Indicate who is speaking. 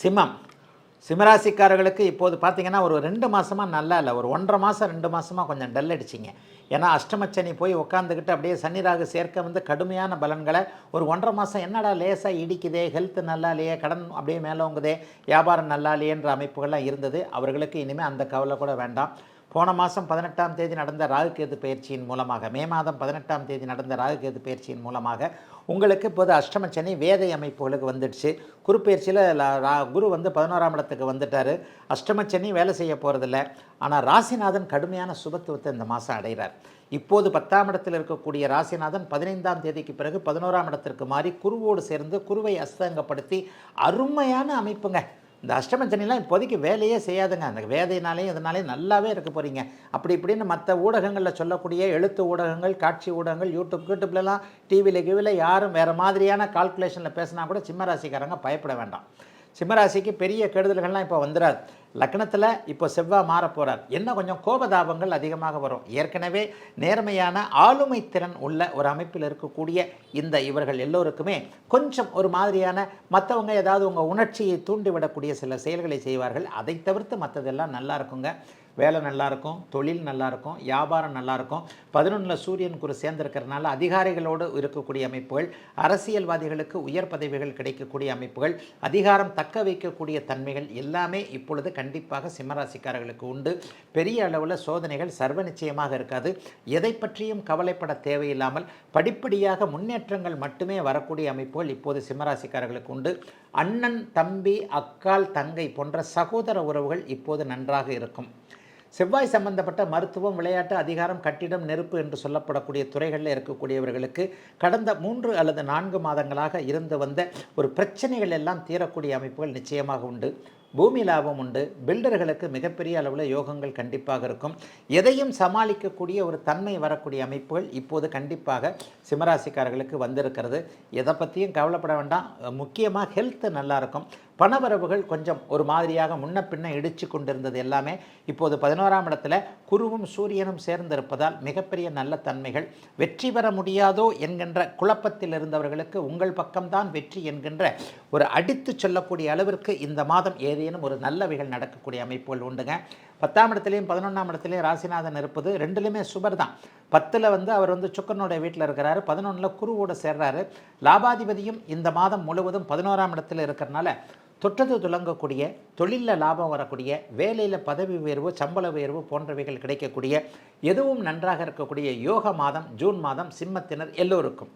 Speaker 1: சிம்மம். சிம்மராசிக்காரர்களுக்கு இப்போது பார்த்தீங்கன்னா ஒரு ரெண்டு மாதமாக நல்லா இல்லை. ஒரு ஒன்றரை மாதம் ரெண்டு மாதமாக கொஞ்சம் டல் அடிச்சிங்க. ஏன்னா அஷ்டமச்சனி போய் உட்காந்துக்கிட்டு அப்படியே சன்னிராகு சேர்க்க வந்து கடுமையான பலன்களை ஒரு ஒன்றரை மாதம் என்னடா லேசாக இடிக்குதே ஹெல்த் நல்லா இல்லையே கடன் அப்படியே மேலோங்குதே வியாபாரம் நல்லா இல்லையேன்ற அமைப்புகள்லாம் இருந்தது. அவர்களுக்கு இனிமேல் அந்த கவலை கூட வேண்டாம். போன மாதம் பதினெட்டாம் தேதி நடந்த ராகுகேது பயிற்சியின் மூலமாக மே மாதம் பதினெட்டாம் தேதி நடந்த ராகுகேது பயிற்சியின் மூலமாக உங்களுக்கு இப்போது அஷ்டமச்சனி வேதை அமைப்புகளுக்கு வந்துடுச்சு. குருப்பெயர்ச்சியில் குரு வந்து பதினோராம் இடத்துக்கு வந்துட்டார். அஷ்டமச்சனி வேலை செய்ய போகிறதில்ல ஆனால் ராசிநாதன் கடுமையான சுபத்துவத்தை இந்த மாதம் அடைகிறார். இப்போது பத்தாம் இடத்தில் இருக்கக்கூடிய ராசிநாதன் பதினைந்தாம் தேதிக்கு பிறகு பதினோராம் இடத்திற்கு மாறி குருவோடு சேர்ந்து குருவை அஸ்தங்கப்படுத்தி அருமையான அமைப்புங்க. இந்த அஷ்டமச்சனிலாம் இப்போதைக்கு வேலையே செய்யாதுங்க. அந்த வேதையினாலேயும் இதனாலேயும் நல்லாவே இருக்க போகிறீங்க அப்படி இப்படின்னு மற்ற ஊடகங்களில் சொல்லக்கூடிய எழுத்து ஊடகங்கள் காட்சி ஊடகங்கள் யூடியூப் யூடியூப்லலாம் டிவியில் கிவியில் யாரும் வேறு மாதிரியான கால்குலேஷனில் பேசினா கூட சிம்மராசிக்காரங்க பயப்பட வேண்டாம். சிம்மராசிக்கு பெரிய கெடுதல்கள்லாம் இப்போ வந்துடாது லக்னத்தில் இப்போ செவ்வாய் மாற போகிறார் என்ன கொஞ்சம் கோபதாபங்கள் அதிகமாக வரும்? ஏற்கனவே நேர்மையான ஆளுமை திறன் உள்ள ஒரு அமைப்பில் இருக்கக்கூடிய இந்த இவர்கள் எல்லோருக்குமே கொஞ்சம் ஒரு மாதிரியான மற்றவங்க ஏதாவது உங்கள் உணர்ச்சியை தூண்டிவிடக்கூடிய சில செயல்களை செய்வார்கள். அதை தவிர்த்து மற்றதெல்லாம் நல்லா இருக்குங்க. வேலை நல்லாயிருக்கும் தொழில் நல்லாயிருக்கும் வியாபாரம் நல்லாயிருக்கும் பதினொன்றில் சூரியன் குரு சேர்ந்திருக்கிறதுனால அதிகாரிகளோடு இருக்கக்கூடிய அமைப்புகள் அரசியல்வாதிகளுக்கு உயர் பதவிகள் கிடைக்கக்கூடிய அமைப்புகள் அதிகாரம் தக்க வைக்கக்கூடிய தன்மைகள் எல்லாமே இப்பொழுது கண்டிப்பாக சிம்மராசிக்காரர்களுக்கு உண்டு. பெரிய அளவில் சோதனைகள் சர்வ நிச்சயமாக இருக்காது. எதை பற்றியும் கவலைப்பட தேவையில்லாமல் படிப்படியாக முன்னேற்றங்கள் மட்டுமே வரக்கூடிய அமைப்புகள் இப்போது சிம்மராசிக்காரர்களுக்கு உண்டு. அண்ணன் தம்பி அக்கால் தங்கை போன்ற சகோதர உறவுகள் இப்போது நன்றாக இருக்கும். செவ்வாய் சம்பந்தப்பட்ட மருத்துவம் விளையாட்டு அதிகாரம் கட்டிடம் நெருப்பு என்று சொல்லப்படக்கூடிய துறைகளில் இருக்கக்கூடியவர்களுக்கு கடந்த மூன்று அல்லது நான்கு மாதங்களாக இருந்து வந்த ஒரு பிரச்சனைகள் எல்லாம் தீரக்கூடிய அமைப்புகள் நிச்சயமாக உண்டு. பூமி லாபம் உண்டு. பில்டர்களுக்கு மிகப்பெரிய அளவில் யோகங்கள் கண்டிப்பாக இருக்கும். எதையும் சமாளிக்கக்கூடிய ஒரு தன்மை வரக்கூடிய அமைப்புகள் இப்போது கண்டிப்பாக சிம்மராசிக்காரர்களுக்கு வந்திருக்கிறது. எதை பற்றியும் கவலைப்பட வேண்டாம். முக்கியமாக ஹெல்த்து நல்லாயிருக்கும் பணவரவுகள் கொஞ்சம் ஒரு மாதிரியாக முன்ன பின்ன இடிச்சு கொண்டிருந்தது எல்லாமே இப்போது பதினோராம் இடத்துல குருவும் சூரியனும் சேர்ந்திருப்பதால் மிகப்பெரிய நல்ல தன்மைகள். வெற்றி பெற முடியாதோ என்கின்ற குழப்பத்தில் இருந்தவர்களுக்கு உங்கள் பக்கம்தான் வெற்றி என்கின்ற ஒரு அடித்து சொல்லக்கூடிய அளவிற்கு இந்த மாதம் ஏதேனும் ஒரு நல்லவைகள் நடக்கக்கூடிய அமைப்புகள் உண்டுங்க. பத்தாம் இடத்துலையும் பதினொன்றாம் இடத்துலையும் ராசிநாதன் இருப்பது ரெண்டுலேயுமே சுபர் தான். பத்தில் வந்து அவர் வந்து சுக்கரனுடைய வீட்டில் இருக்கிறாரு. பதினொன்றில் குருவோட சேர்றாரு. லாபாதிபதியும் இந்த மாதம் முழுவதும் பதினோராம் இடத்துல இருக்கிறனால தொட்டது துலங்கக்கூடிய தொழிலில் லாபம் வரக்கூடிய வேலையில் பதவி உயர்வு சம்பள உயர்வு போன்றவைகள் கிடைக்கக்கூடிய எதுவும் நன்றாக இருக்கக்கூடிய யோக மாதம் ஜூன் மாதம் சிம்மத்தினர் எல்லோருக்கும்.